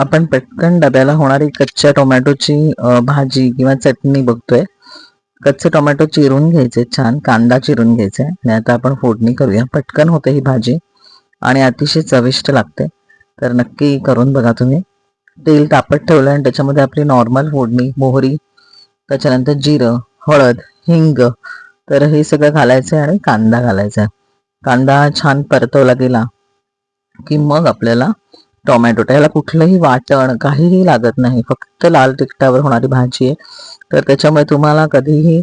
आपण पटकन डब्याला होणारी कच्च्या टोमॅटोची भाजी किंवा चटणी बघतोय. कच्चे टोमॅटो चिरून घ्यायचे छान कांदा चिरून घ्यायचा आणि आता आपण फोडणी करूया. पटकन होते ही भाजी आणि अतिशय चविष्ट लागते. तर नक्की करून बघा तुम्ही. तेल तापत ठेवलं आणि त्याच्यामध्ये आपली नॉर्मल फोडणी मोहरी त्याच्यानंतर जिरं हळद हिंग तर हे सगळं घालायचं आणि कांदा घालायचा आहे कांदा छान परतवला गेला की मग आपल्याला टोमॅटो याला कुठलंही वाटण काहीही लागत नाही. फक्त लाल तिखटावर होणारी भाजी आहे. तर त्याच्यामुळे तुम्हाला कधीही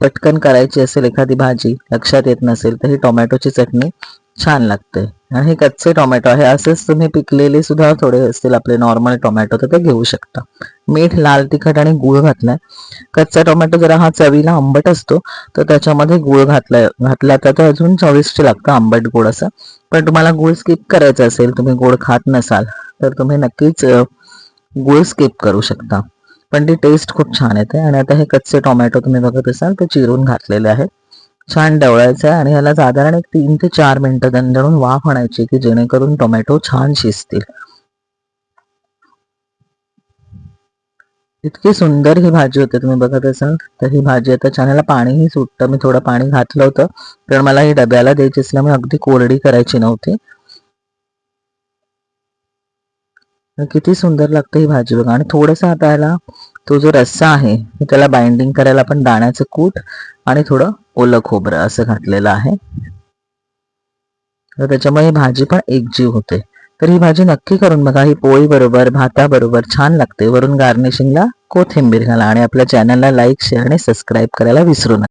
पटकन करायची असेल एखादी भाजी लक्षात येत नसेल तर ही टोमॅटोची चटणी छान लागते. हे कच्चे टोमॅटो आहे. असेच तुम्ही पिकलेले सुद्धा थोडे असतील आपले नॉर्मल टोमॅटो तर ते घेऊ शकता. मीठ लाल तिखट आणि गुळ घातलाय. कच्चा टोमॅटो जरा हा चवीला आंबट असतो तर त्याच्यामध्ये गुळ घातलाय. घातला तर तो अजून चविष्ट लागतं आंबट गोड असं. पण तुम्हाला गुळ स्किप करायचं असेल तुम्ही गोड खात नसाल तर तुम्ही नक्कीच गुळ स्किप करू शकता. पण ती टेस्ट खूप छान येते. आणि आता हे कच्चे टोमॅटो तुम्ही बघत असाल ते चिरून घातलेले आहेत. छान डवळायचं आहे आणि ह्याला साधारण एक तीन ते चार मिनिटं दणदणून वाफ आणायची की जेणेकरून टोमॅटो छान शिजतील. इतकी सुंदर ही भाजी होते तुम्ही बघत असाल. तर ही भाजी आता छान याला पाणीही सुटतं. मी थोडं पाणी घातलं होतं कारण मला ही डब्याला द्यायची असल्यामुळे अगदी कोरडी करायची नव्हती. किती सुंदर लागते ही भाजी बघा. आणि थोडंसं आता याला तो जो रस्सा आहे त्याला बाइंडिंग करायला आपण दाण्याचं कूट आणि थोडं ओलं खोबरं असं घातलेलं आहे. तर त्याच्यामुळे ही भाजी पण एकजीव होते. तर ही भाजी नक्की करून बघा. ही पोळी बरोबर भाताबरोबर छान लागते. वरून गार्निशिंगला कोथिंबीर घाला आणि आपल्या चॅनलला लाईक शेअर आणि सबस्क्राईब करायला विसरू नका.